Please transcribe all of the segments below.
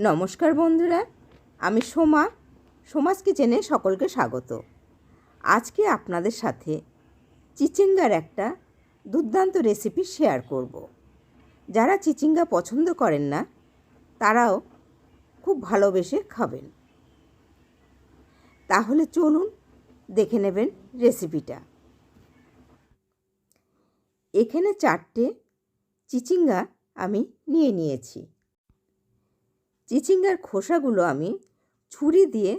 নমস্কার বন্ধুরা, আমি সোমা, সোমাস কিচেনে সকলকে স্বাগত। আজকে আপনাদের সাথে চিচিঙ্গার একটা দুর্দান্ত রেসিপি শেয়ার করব। যারা চিচিঙ্গা পছন্দ করেন না, তারাও খুব ভালোবেসে খাবেন। তাহলে চলুন দেখে নেবেন রেসিপিটা। এখানে চারটে চিচিঙ্গা আমি নিয়ে নিয়েছি। চিচিঙ্গার খোসাগুলো আমি ছুরি দিয়ে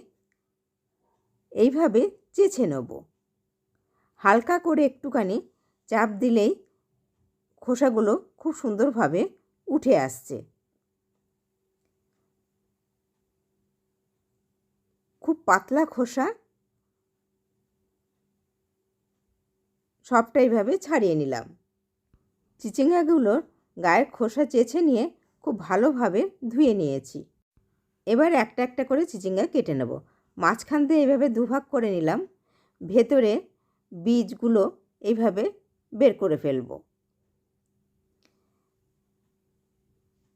এইভাবে চেছে নেব। হালকা করে একটুখানি চাপ দিলেই খোসাগুলো খুব সুন্দরভাবে উঠে আসছে। খুব পাতলা খোসা সবটা এইভাবে ছাড়িয়ে নিলাম। চিচিঙ্গাগুলোর গায়ের খোসা চেছে নিয়ে খুব ভালোভাবে ধুয়ে নিয়েছি। এবার একটা একটা করে চিচিঙ্গা কেটে নেব। মাঝখান দিয়ে এইভাবে দুভাগ করে নিলাম। ভেতরে বীজগুলো এইভাবে বের করে ফেলব।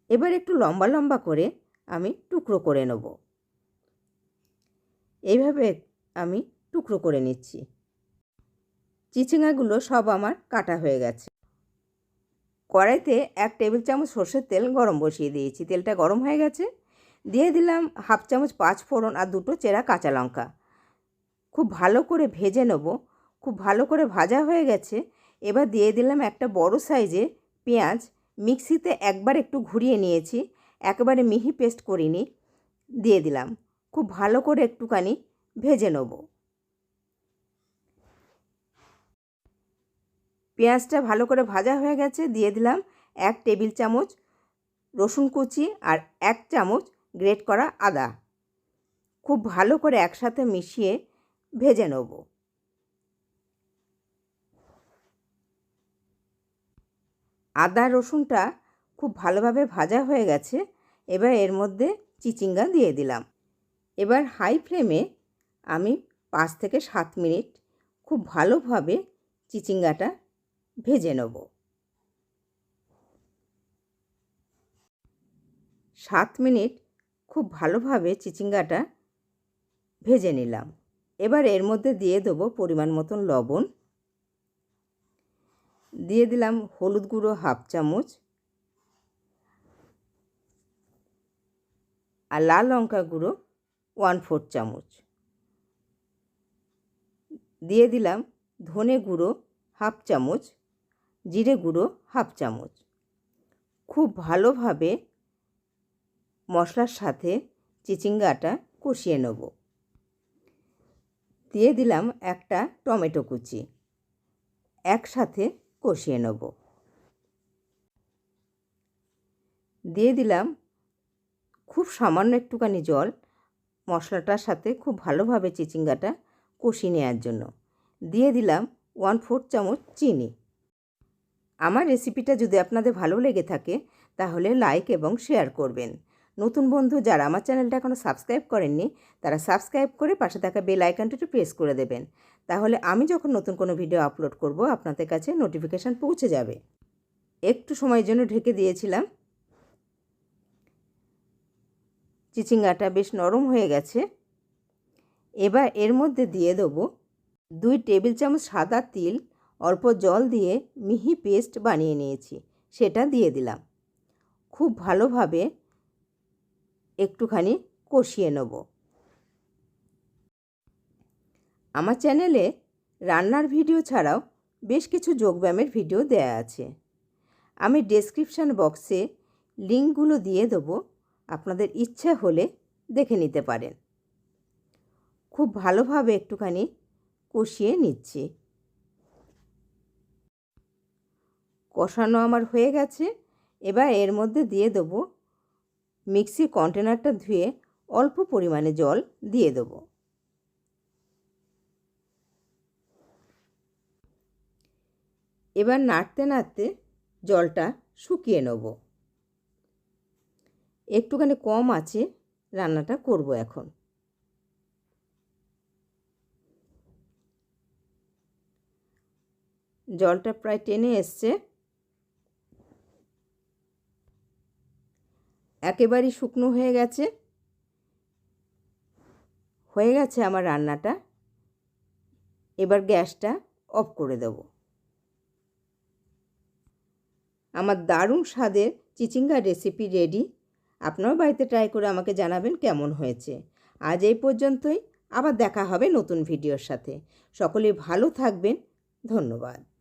এবার একটু লম্বা লম্বা করে আমি টুকরো করে নেব। এইভাবে আমি টুকরো করে নিচ্ছি। চিচিঙ্গাগুলো সব আমার কাটা হয়ে গেছে। কড়াইতে এক টেবিল চামচ সর্ষের তেল গরম বসিয়ে দিয়েছি। তেলটা গরম হয়ে গেছে। দিয়ে দিলাম হাফ চামচ পাঁচ ফোড়ন আর দুটো চেরা কাঁচা লঙ্কা। খুব ভালো করে ভেজে নেব। খুব ভালো করে ভাজা হয়ে গেছে। এবার দিয়ে দিলাম একটা বড় সাইজে পেঁয়াজ। মিক্সিতে একবার একটু ঘুরিয়ে নিয়েছি। একেবারে মিহি পেস্ট করিনি। দিয়ে দিলাম। খুব ভালো করে একটুখানি ভেজে নেব। পেঁয়াজটা ভালো করে ভাজা হয়ে গেছে, দিয়ে দিলাম এক টেবিল চামচ রসুন কুচি আর এক চামচ গ্রেট করা আদা। খুব ভালো করে একসাথে মিশিয়ে ভেজে নেব। আদা, রসুনটা খুব ভালোভাবে ভাজা হয়ে গেছে, এবার এর মধ্যে চিচিঙ্গা দিয়ে দিলাম। এবার হাই ফ্লেমে আমি পাঁচ থেকে সাত মিনিট খুব ভালোভাবে চিচিঙ্গাটা ভেজে নেব। সাত মিনিট খুব ভালোভাবে চিচিঙ্গাটা ভেজে নিলাম। এবার এর মধ্যে দিয়ে দেবো পরিমাণ মতন লবণ। দিয়ে দিলাম হলুদ গুঁড়ো হাফ চামচ। আর লাল লঙ্কা গুঁড়ো ওয়ান ফোর চামচ। দিয়ে দিলাম ধনে গুঁড়ো হাফ চামচ। জিরে গুঁড়ো হাফ চামচ। খুব ভালোভাবে মশলার সাথে চিচিঙ্গাটা কষিয়ে নেব। দিয়ে দিলাম একটা টমেটো কুচি। একসাথে কষিয়ে নেব। দিয়ে দিলাম খুব সামান্য একটুখানি জল মশলাটার সাথে খুব ভালোভাবে চিচিঙ্গাটা কষিয়ে নেওয়ার জন্য। দিয়ে দিলাম ওয়ান ফোর চামচ চিনি। আমার রেসিপিটা যদি আপনাদের ভালো লেগে থাকে, তাহলে লাইক এবং শেয়ার করবেন। নতুন বন্ধু যারা আমার চ্যানেলটা এখনও সাবস্ক্রাইব করেননি, তারা সাবস্ক্রাইব করে পাশে থাকা বেল আইকনটা একটু প্রেস করে দেবেন। তাহলে আমি যখন নতুন কোনো ভিডিও আপলোড করব, আপনাদের কাছে নোটিফিকেশান পৌঁছে যাবে। একটু সময়ের জন্য ঢেকে দিয়েছিলাম। চিচিঙ্গাটা বেশ নরম হয়ে গেছে। এবার এর মধ্যে দিয়ে দেবো দুই টেবিল চামচ সাদা তিল অল্প জল দিয়ে মিহি পেস্ট বানিয়ে নিয়েছি, সেটা দিয়ে দিলাম। খুব ভালোভাবে একটুখানি কষিয়ে নেব। আমার চ্যানেলে রান্নার ভিডিও ছাড়াও বেশ কিছু যোগব্যায়ামের ভিডিও দেয়া আছে। আমি ডেসক্রিপশান বক্সে লিঙ্কগুলো দিয়ে দেবো, আপনাদের ইচ্ছা হলে দেখে নিতে পারেন। খুব ভালোভাবে একটুখানি কষিয়ে নিচ্ছি। কষানো আমার হয়ে গেছে। এবার এর মধ্যে দিয়ে দেবো মিক্সির কন্টেনারটা ধুয়ে অল্প পরিমাণে জল দিয়ে দেবো। এবার নাড়তে নাড়তে জলটা শুকিয়ে নেব। একটুখানি কম আছে, রান্নাটা করব এখন। জলটা প্রায় টেনে এসছে। একেবারেই শুকনো হয়ে গেছে। হয়ে গেছে আমার রান্নাটা। এবার গ্যাসটা অফ করে দেব। আমার দারুণ স্বাদের চিচিঙ্গা রেসিপি রেডি। আপনারাও বাড়িতে ট্রাই করে আমাকে জানাবেন কেমন হয়েছে। আজ এই পর্যন্তই। আবার দেখা হবে নতুন ভিডিওর সাথে। সকলে ভালো থাকবেন। ধন্যবাদ।